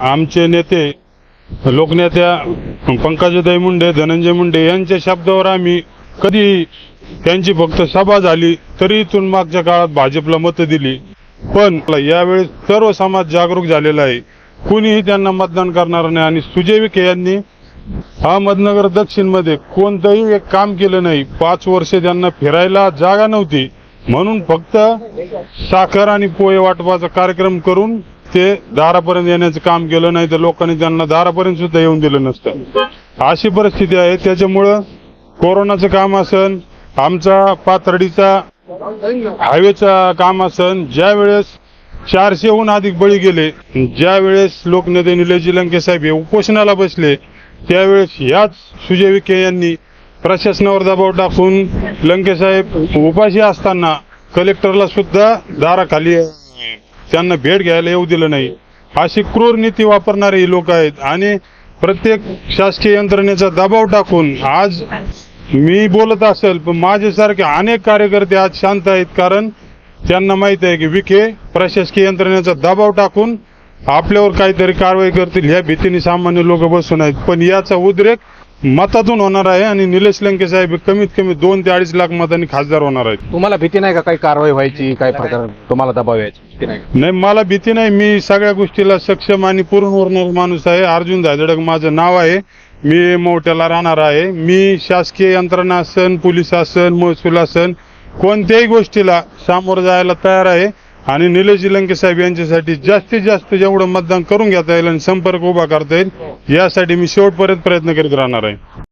आमचे नेते लोकनेत्या पंकजाताई मुंडे धनंजय मुंडे यांच्या शब्दावर आम्ही कधी त्यांची फक्त सभा झाली तरी इथून मागच्या काळात भाजपला मतं दिली. पण यावेळी सर्व समाज जागरूक झालेला आहे. कुणीही त्यांना मतदान करणार नाही. आणि सुजय विखे यांनी अहमदनगर दक्षिणमध्ये कोणतंही एक काम केलं नाही. पाच वर्ष त्यांना फिरायला जागा नव्हती. म्हणून फक्त साखर आणि पोहे वाटपाचा कार्यक्रम करून ते दारापर्यंत येण्याचं काम केलं नाही तर लोकांनी त्यांना दारापर्यंत सुद्धा येऊन दिलं नसतं. अशी परिस्थिती आहे. त्याच्यामुळं कोरोनाचं काम असन आमचा पाथर्डीचा हायवेचा काम असन ज्या वेळेस चारशेहून अधिक बळी गेले ज्या वेळेस लोकनेते निलेशजी लंके साहेब हे उपोषणाला बसले त्यावेळेस याच सुजय विखे यांनी प्रशासनावर दबाव टाकून लंके साहेब उपाशी असताना कलेक्टरला सुद्धा दाराखाली त्यांना भेट घ्यायला येऊ दिलं नाही. अशी क्रूर नीती वापरणारे ही लोक आहेत आणि प्रत्येक शासकीय यंत्रणेचा दबाव टाकून आज मी बोलत असेल पण माझ्यासारखे अनेक कार्यकर्ते आज शांत आहेत कारण त्यांना माहीत आहे की विखे प्रशासकीय यंत्रणेचा दबाव टाकून आपल्यावर काहीतरी कारवाई करतील ह्या भीतीने सामान्य लोक बसून आहेत. पण याचा उद्रेक मतातून होणार आहे आणि निलेश लंके साहेब कमीत कमी दोन ते अडीच लाख मतांनी खासदार होणार आहेत. तुम्हाला भीती नाही का काही कारवाई व्हायची काही प्रकार तुम्हाला दबाव यायची भीती नाही का? नाही मला भीती नाही. मी सगळ्या गोष्टीला सक्षम आणि पूर्ण उरणार माणूस आहे. अर्जुन धायदडक माझं नाव आहे. मी मोठ्याला राहणार आहे. मी शासकीय यंत्रणा असन पोलीस असन महसूल असन कोणत्याही गोष्टीला सामोरं जायला तयार आहे. आणि निलेश लंके साहेब यांच्यासाठी जास्तीत जास्त जेवढं मतदान करून घेता येईल आणि संपर्क उभा करता येईल यासाठी मी शेवटपर्यंत प्रयत्न करीत राहणार आहे.